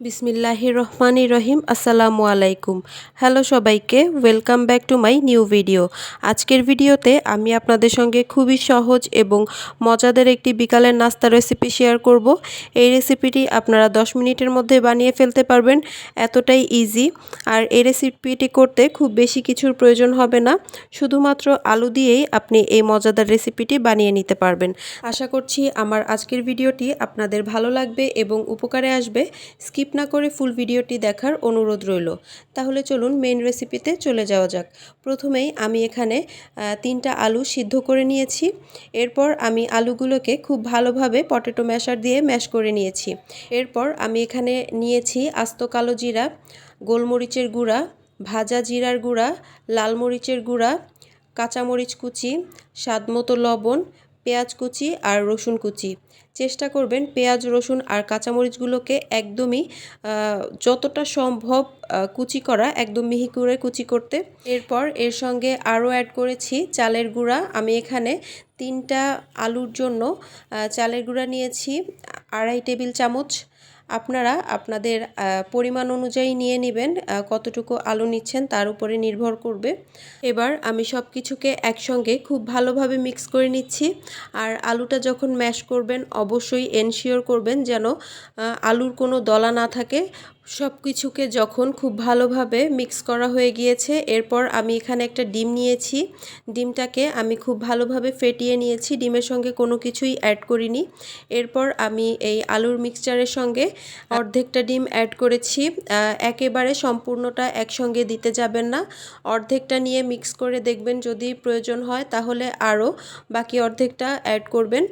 বিসমিল্লাহির রহমানির রহিম, আসসালামু আলাইকুম। হ্যালো সবাইকে, welcome back to my new video. আজকের ভিডিওতে আমি আপনাদের সঙ্গে খুবই সহজ এবং মজাদার একটি বিকালের নাস্তা রেসিপি শেয়ার করব। এই রেসিপিটি আপনারা 10 মিনিটের মধ্যে বানিয়ে ফেলতে পারবেন, এতটাই ইজি আর এই রেসিপিটি করতে খুব বেশি কিছুর প্রয়োজন হবে না, শুধুমাত্র আলু দিয়েই আপনি এই মজাদার রেসিপিটি বানিয়ে নিতে পারবেন। আশা করছি আমার আজকের ভিডিওটি আপনাদের ভালো লাগবে এবং উপকারে আসবে। স্কিপ না করে ফুল ভিডিওটি দেখার অনুরোধ রইল। তাহলে চলুন মেন রেসিপিতে চলে যাওয়া যাক। প্রথমেই আমি এখানে তিনটা আলু সিদ্ধ করে নিয়েছি। এরপর আমি আলুগুলোকে খুব ভালোভাবে পটেটো ম্যাশার দিয়ে ম্যাশ করে নিয়েছি। এরপর আমি এখানে নিয়েছি আস্ত কালো জিরা, গোলমরিচের গুঁড়া, ভাজা জিরার গুঁড়া, লাল মরিচের গুঁড়া, কাঁচামরিচ কুচি, স্বাদমতো লবণ পেঁয়াজ কুচি আর রসুন কুচি। চেষ্টা করবেন পেঁয়াজ, রসুন আর কাঁচামরিচগুলোকে একদমই যতটা সম্ভব কুচি করা, একদম মিহি করে কুচি করতে। এরপর এর সঙ্গে আরও অ্যাড করেছি চালের গুঁড়া। আমি এখানে তিনটা আলুর জন্য চালের গুঁড়া নিয়েছি, আড়াই টেবিল চামচ। আপনারা আপনাদের পরিমাণ অনুযায়ী নিয়ে নেবেন কতটুকু আলু নিচ্ছেন তার উপরে নির্ভর করবে। এবার আমি সব কিছুকে একসঙ্গে খুব ভালোভাবে মিক্স করে নিচ্ছি। আর আলুটা যখন ম্যাশ করবেন, অবশ্যই এনশিওর করবেন যেন আলুর কোনো দলা না থাকে। সব কিছুকে যখন খুব ভালোভাবে মিক্স করা হয়ে গিয়েছে, এরপর আমি এখানে একটা ডিম নিয়েছি। ডিমটাকে আমি খুব ভালোভাবে ফেটিয়ে নিয়েছি, ডিমের সঙ্গে কোনো কিছুই অ্যাড করিনি। এরপর আমি এই আলুর মিক্সচারের সঙ্গে অর্ধেকটা ডিম অ্যাড করেছি। একেবারে সম্পূর্ণটা একসঙ্গে দিতে যাবেন না। অর্ধেকটা নিয়ে মিক্স করে দেখবেন, যদি প্রয়োজন হয় তাহলে আরও বাকি অর্ধেকটা অ্যাড করবেন।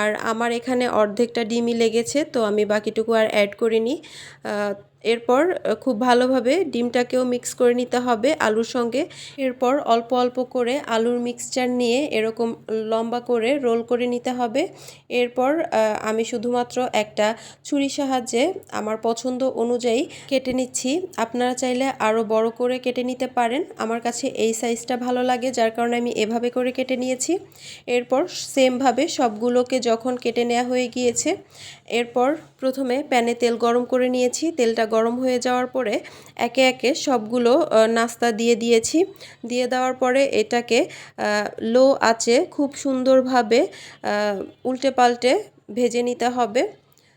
আর আমার এখানে অর্ধেকটা ডিমই লেগেছে, তো আমি বাকিটুকু আর অ্যাড করিনি। এরপর খুব ভালোভাবে ডিমটাকেও মিক্স করে নিতে হবে আলুর সঙ্গে। এরপর অল্প অল্প করে আলুর মিক্সচার নিয়ে এরকম লম্বা করে রোল করে নিতে হবে। এরপর আমি শুধুমাত্র একটা ছুরি সাহায্যে আমার পছন্দ অনুযায়ী কেটে নিচ্ছি। আপনারা চাইলে আরও বড় করে কেটে নিতে পারেন। আমার কাছে এই সাইজটা ভালো লাগে, যার কারণে আমি এভাবে করে কেটে নিয়েছি। এরপর সেমভাবে সবগুলোকে যখন কেটে নেওয়া হয়ে গিয়েছে, এরপর প্রথমে প্যানে তেল গরম করে নিয়েছি। তেলটা গরম হয়ে যাওয়ার পরে একে একে সবগুলো নাস্তা দিয়ে দিয়েছি। দিয়ে দেওয়ার পরে এটাকে লো আঁচে খুব সুন্দরভাবে উল্টে পাল্টে ভেজে নিতে হবে।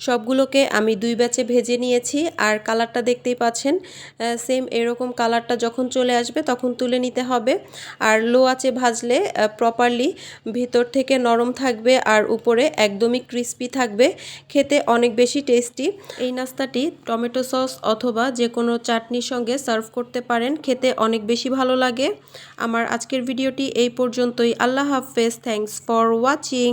সবগুলোকে আমি দুই ব্যাচে ভেজে নিয়েছি আর কালারটা দেখতেই পাচ্ছেন সেম এরকম কালারটা যখন চলে আসবে তখন তুলে নিতে হবে। আর লো আছে ভাজলে প্রপারলি ভিতর থেকে নরম থাকবে আর উপরে একদমই ক্রিস্পি থাকবে। খেতে অনেক বেশি টেস্টি এই নাস্তাটি টমেটো সস অথবা যে কোনো চাটনির সঙ্গে সার্ভ করতে পারেন, খেতে অনেক বেশি ভালো লাগে। আমার আজকের ভিডিওটি এই পর্যন্তই। আল্লাহ হাফেজ। Thanks for watching